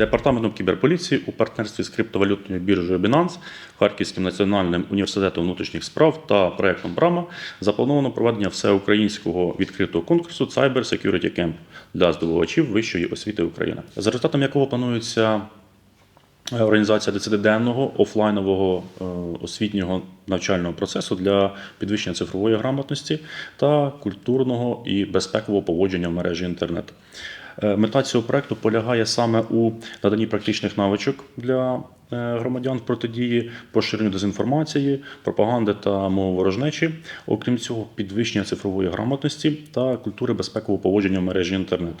Департаментом кіберполіції у партнерстві з криптовалютною біржею Binance, Харківським національним університетом внутрішніх справ та проектом Брама заплановано проведення всеукраїнського відкритого конкурсу Cyber Security Camp для здобувачів вищої освіти України, за результатом якого планується е, організація десятиденного офлайнового е, освітнього навчального процесу для підвищення цифрової грамотності та культурного і безпекового поводження в мережі інтернет. Е, Мета цього проекту полягає саме у наданні практичних навичок для е, громадян в протидії поширенню дезінформації, пропаганди та мововорожнечі, окрім цього, підвищення цифрової грамотності та культури безпекового поводження в мережі інтернет,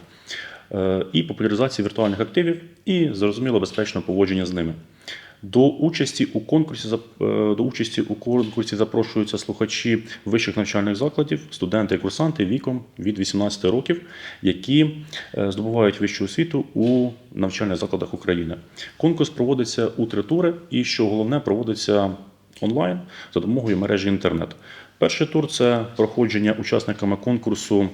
Е, і популяризації віртуальних активів, і зрозуміло безпечного поводження з ними. До участі у конкурсі е, до участі у конкурсі запрошуються слухачі вищих навчальних закладів, студенти курсанти віком від 18 років, які е, здобувають вищу освіту у навчальних закладах України. Конкурс проводиться у три тури, і що головне, проводиться онлайн за допомогою мережі інтернет. Перший тур це проходження учасниками конкурсу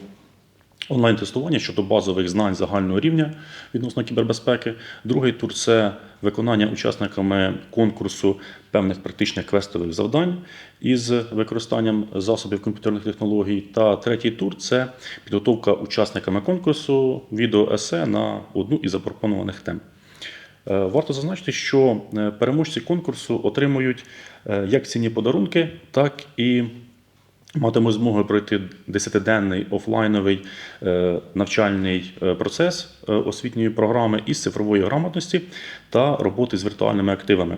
онлайн-тестування щодо базових знань загального рівня відносно кібербезпеки. Другий тур це виконання учасниками конкурсу певних практичних квестових завдань із використанням засобів комп'ютерних технологій. Та третій тур це підготовка учасниками конкурсу відеоесе на одну із запропонованих тем. Е, Варто зазначити, що е, переможці конкурсу отримують е, як цінні подарунки, так і матимуть змогу пройти 10-денний офлайновий е, навчальний е, процес е, освітньої програми із цифрової грамотності та роботи з віртуальними активами.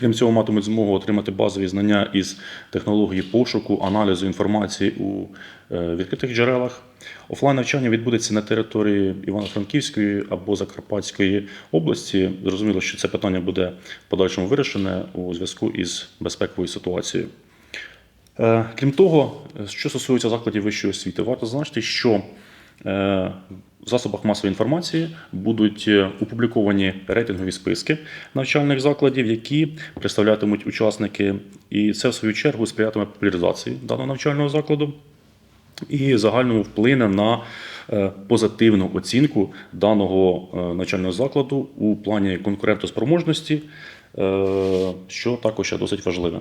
Крім цього, матимуть змогу отримати базові знання із технології пошуку, аналізу інформації у відкритих джерелах. Офлайн навчання відбудеться на території Івано-Франківської або Закарпатської області. Зрозуміло, що це питання буде в подальшому вирішене у зв'язку із безпековою ситуацією. Е, Крім того, що стосується закладів вищої освіти, варто зазначити, що е, в засобах масової інформації будуть е, опубліковані рейтингові списки навчальних закладів, які представлятимуть учасники, і це в свою чергу сприятиме популяризації даного навчального закладу і загальному вплине на позитивну оцінку даного навчального закладу у плані конкурентоспроможності, що також є досить важливим.